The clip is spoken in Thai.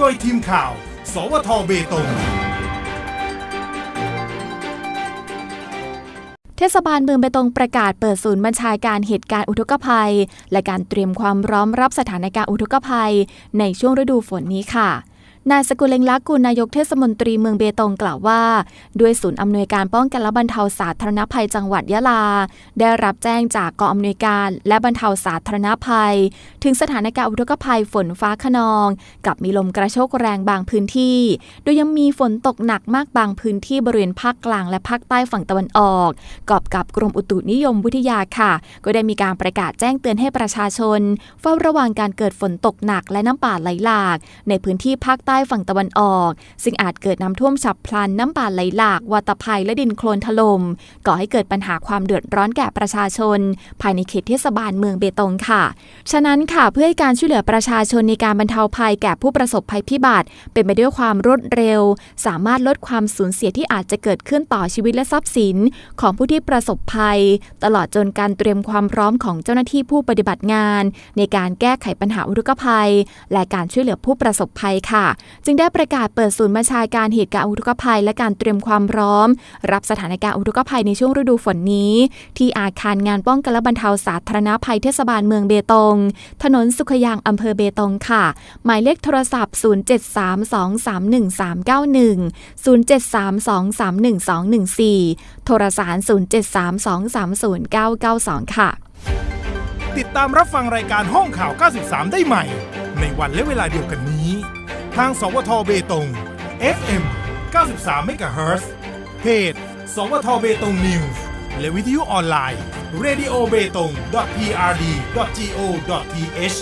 โดยทีมข่าว สวทเบตง เทศบาลเมืองเบตงประกาศเปิดศูนย์บัญชาการเหตุการณ์อุทกภัย และการเตรียมความพร้อมรับสถานการณ์อุทกภัย ในช่วงฤดูฝนนี้ค่ะ นายสกุลเล็งลักษ์กุลนายกเทศมนตรีเมืองเบตงกล่าวว่า ด้วยศูนย์อำนวยการป้องกันและบรรเทาสาธารณภัยจังหวัดยะลา ได้รับแจ้งจากกองอำนวยการและบรรเทาสาธารณภัย ถึงสถานการณ์อุทกภัยฝนฟ้าขนอง กับมีลมกระโชกแรงบางพื้นที่ โดยยังมีฝนตกหนักมากบางพื้นที่บริเวณภาคกลางและภาคใต้ฝั่งตะวันออก กอบกับกรมอุตุนิยมวิทยาค่ะ ก็ได้มีการประกาศแจ้งเตือนให้ประชาชน เฝ้าระวังการเกิดฝนตกหนักและน้ำป่าไหลหลาก ในพื้นที่ภาคใต้ฝั่งตะวันออก ซึ่งอาจเกิดน้ำท่วมฉับพลันน้ำป่าไหลหลากวัตภัยและดินโคลนถล่มก่อให้เกิดปัญหาความเดือดร้อนแก่ประชาชน ภายในเขตเทศบาลเมืองเบตงค่ะ ฉะนั้นค่ะเพื่อให้การช่วยเหลือประชาชนในการบรรเทาภัยแก่ผู้ประสบภัยพิบัติ เป็นไปด้วยความรวดเร็ว สามารถลดความสูญเสียที่อาจจะเกิดขึ้นต่อชีวิตและทรัพย์สิน ของผู้ที่ประสบภัย ตลอดจนการเตรียมความพร้อมของเจ้าหน้าที่ผู้ปฏิบัติงาน ในการแก้ไขปัญหาอุทกภัย และการช่วยเหลือผู้ประสบภัยค่ะจึงได้ประกาศเปิดศูนย์บัญชาการเหตุการณ์อุทกภัย และการเตรียมความพร้อม รับสถานการณ์อุทกภัยในช่วงฤดูฝนนี้ ที่อาคารงานป้องกันและบรรเทาสาธารณภัยเทศบาลเมืองเบตง ถนนสุขยางอำเภอเบตงค่ะ หมายเลขโทรศัพท์ 0732313914 โทรสาร 0732309992 ค่ะ ติดตามรับฟังรายการห้องข่าว 93 ได้ใหม่ ในวันและเวลาเดียวกันนี้ ทาง สวทเบตง FM 93เมกะเฮิรตซ์เพจ สวทเบตงนิวส์และวิทยุออนไลน์ radio b e t o n g prd go th